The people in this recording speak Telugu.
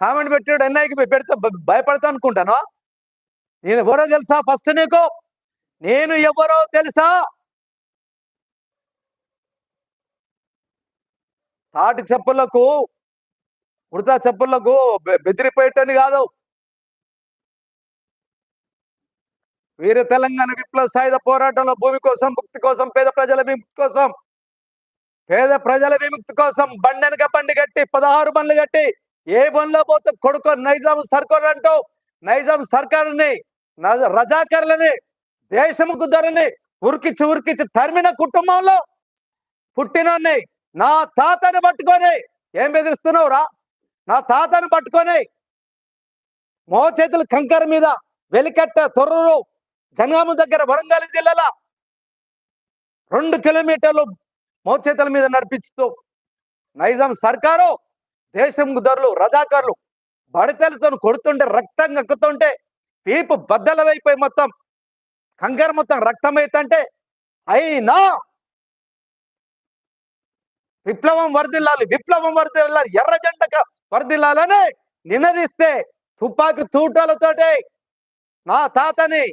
కామెంట్ పెట్టాడు ఎన్ఐకి పెడితే భయపడతా అనుకుంటాను. నేను ఎవరో తెలుసా? ఫస్ట్ నీకు? నేను ఎవరో తెలుసా? తాటి చెప్పులకు ఉడతా చెప్పులకు బెదిరిపోయేటని కాదు. వీర తెలంగాణ విప్లవ సాయుధ పోరాటంలో భూమి కోసం ముక్తి కోసం పేద ప్రజల విముక్తి కోసం పేద ప్రజల విముక్తి కోసం బండెనక బండి కట్టి పదహారు బండ్లు కట్టి ఏ బండ్లో పోతే కొడుకు నైజాం సర్కార్ అంటూ నైజాం సర్కారుని రజాకర్లని దేశముకు ధరని ఉరికిచ్చి ఉరికిచ్చి తరిమిన కుటుంబంలో పుట్టినోన్ని నా తాతని పట్టుకొని ఏం బెదిరిస్తున్నావురా? నా తాతని పట్టుకొని మోచేతులు కంకర మీద వెలికట్ట తొర్రూరు జనగామ దగ్గర వరంగల్ జిల్లాల రెండు కిలోమీటర్లు మోచేతుల మీద నడిపించుతూ నైజాం సర్కారు దేశం ధరలు రజాకారులు బడితెలతో కొడుతుంటే రక్తం కక్కుతుంటే పీపు బద్దలవైపోయి మొత్తం కంగారు మొత్తం రక్తం అవుతుంటే అయినా విప్లవం వర్దిల్లాలి విప్లవం వర్దిల్లాలి ఎర్ర జెండక వరదిల్లాలని నినదిస్తే తుపాకి తూటలతోటే నా తాతని